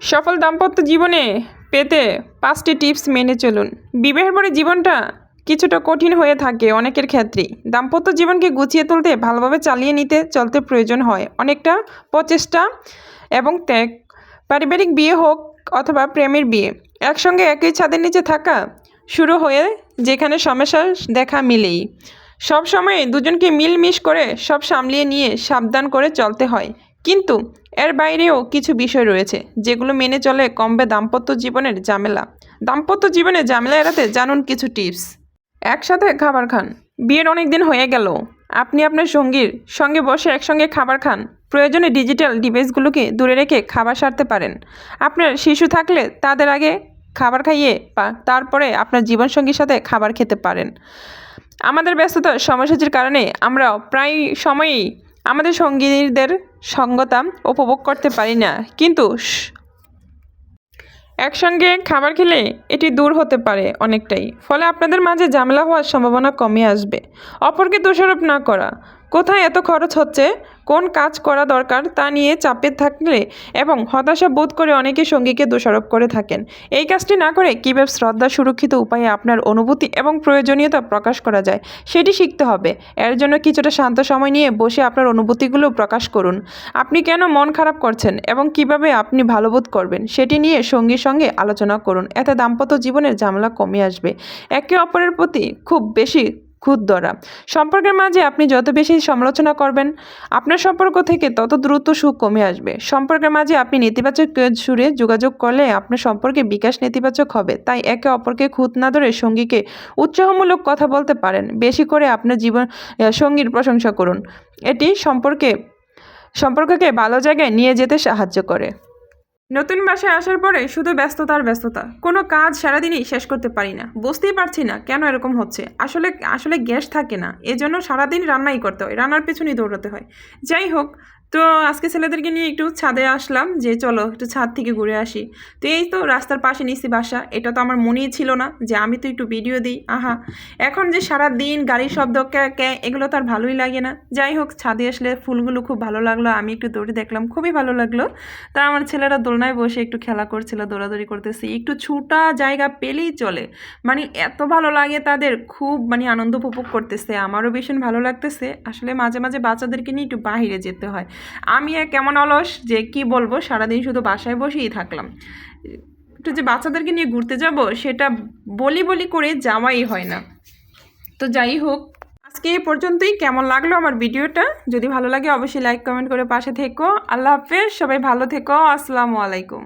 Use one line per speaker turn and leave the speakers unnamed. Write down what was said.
সফল দাম্পত্য জীবনে পেতে পাঁচটি টিপস মেনে চলুন। বিবাহের পরে জীবনটা কিছুটা কঠিন হয়ে থাকে অনেকের ক্ষেত্রেই দাম্পত্য জীবনকে গুছিয়ে তুলতে, ভালোভাবে চালিয়ে নিতে চলতে প্রয়োজন হয়। অনেকটা প্রচেষ্টা এবং ত্যাগ, পারিবারিক বিয়ে হোক অথবা প্রেমের বিয়ে, একসঙ্গে একই ছাদের নিচে থাকা শুরু হয়ে যেখানে সমস্যার দেখা মিলেই। সব সময় দুজনকে মিলমিশ করে সব সামলিয়ে নিয়ে সাবধান করে চলতে হয়। কিন্তু এর বাইরেও কিছু বিষয় রয়েছে যেগুলো মেনে চলে কমবে দাম্পত্য জীবনের ঝামেলা। দাম্পত্য জীবনে ঝামেলা এড়াতে জানুন কিছু টিপস। একসাথে খাবার খান। বিয়ের অনেক দিন হয়ে গেল। আপনি আপনার সঙ্গীর সঙ্গে বসে একসঙ্গে খাবার খান। প্রয়োজনে ডিজিটাল ডিভাইসগুলোকে দূরে রেখে খাবার সারতে পারেন। আপনার শিশু থাকলে তাদের আগে খাবার খাইয়ে তারপরে আপনার জীবনসঙ্গীর সাথে খাবার খেতে পারেন। আমাদের ব্যস্ততার সময়সূচির কারণে আমরা প্রায় সময়ই আমাদের সঙ্গীদের সঙ্গতা উপভোগ করতে পারি না। কিন্তু একসঙ্গে খাবার খেলে এটি দূর হতে পারে অনেকটাই। ফলে আপনাদের মাঝে ঝামেলা হওয়ার সম্ভাবনা কমে আসবে। অপরকে দোষারোপ না করা। কোথায় এত খরচ হচ্ছে? কোন কাজ করা দরকার তা নিয়ে চাপে থাকলে এবং হতাশা বোধ করে অনেকে সঙ্গীকে দোষারোপ করে থাকেন। এই কাজটি না করে কীভাবে শ্রদ্ধা সুরক্ষিত উপায়ে আপনার অনুভূতি এবং প্রয়োজনীয়তা প্রকাশ করা যায়, সেটি শিখতে হবে। এর জন্য কিছুটা শান্ত সময় নিয়ে বসে আপনার অনুভূতিগুলো প্রকাশ করুন। আপনি কেন মন খারাপ করছেন এবং কীভাবে আপনি ভালো বোধ করবেন, সেটি নিয়ে সঙ্গীর সঙ্গে আলোচনা করুন। এতে দাম্পত্য জীবনের ঝামেলা কমে আসবে। একে অপরের প্রতি খুব বেশি খুদ ধরা সম্পর্কের মাঝে আপনি যত বেশি সমালোচনা করবেন, আপনার সম্পর্ক থেকে তত দ্রুত সুখ কমে আসবে। সম্পর্কের মাঝে আপনি নেতিবাচক সুরে যোগাযোগ করলে আপনার সম্পর্কে বিকাশ নেতিবাচক হবে। তাই একে অপরকে খুঁত না ধরে সঙ্গীকে উৎসাহমূলক কথা বলতে পারেন। বেশি করে আপনার জীবন সঙ্গীর প্রশংসা করুন। এটি সম্পর্কে, সম্পর্ককে ভালো জায়গায় নিয়ে যেতে সাহায্য করে। নতুন বাসায় আসার পরে শুধু ব্যস্ততার ব্যস্ততা। কোনো কাজ সারাদিনই শেষ করতে পারি না। বুঝতেই পারছি না কেন এরকম হচ্ছে। আসলে আসলে গ্যাস থাকে না। এজন্য সারাদিন রান্নাই করতে হয়। রান্নার পেছনেই দৌড়াতে হয়। যাই হোক তো আজকে ছেলেদেরকে নিয়ে একটু ছাদে আসলাম যে চলো একটু ছাদ থেকে ঘুরে আসি। তো এই তো রাস্তার পাশে নিচ্ছি বাসা, এটা তো আমার মনেই ছিল না যে আমি তো একটু ভিডিও দিই, আহা। এখন যে সারা দিন গাড়ির শব্দ, ক্যা এগুলো তো আর ভালোই লাগে না। যাই হোক, ছাদে আসলে ফুলগুলো খুব ভালো লাগল, আমি একটু দৌড়ে দেখলাম, খুবই ভালো লাগল। তা আমার ছেলেরা দোলনায় বসে একটু খেলা করছিল, দৌড়াদৌড়ি করতেছে। একটু ছুটা জায়গা পেলেই চলে। মানে এত ভালো লাগে তাদের, খুব মানে আনন্দ উপভোগ করতেছে, আমারও ভীষণ ভালো লাগতেছে। আসলে মাঝে মাঝে বাচ্চাদেরকে নিয়ে একটু বাইরে যেতে হয়। আমি এক কেমন অলস যে কি বলব, সারাদিন শুধু বাসায় বসেই থাকলাম। একটু যে বাচ্চাদেরকে নিয়ে ঘুরতে যাব, সেটা বলি বলি করে যাওয়াই হয় না। তো যাই হোক, আজকে এই পর্যন্তই। কেমন লাগল আমার ভিডিওটা? যদি ভালো লাগে, অবশ্যই লাইক কমেন্ট করে পাশে থেকো। আল্লাহ হাফেজ, সবাই ভালো থেকো। আসসালামু আলাইকুম।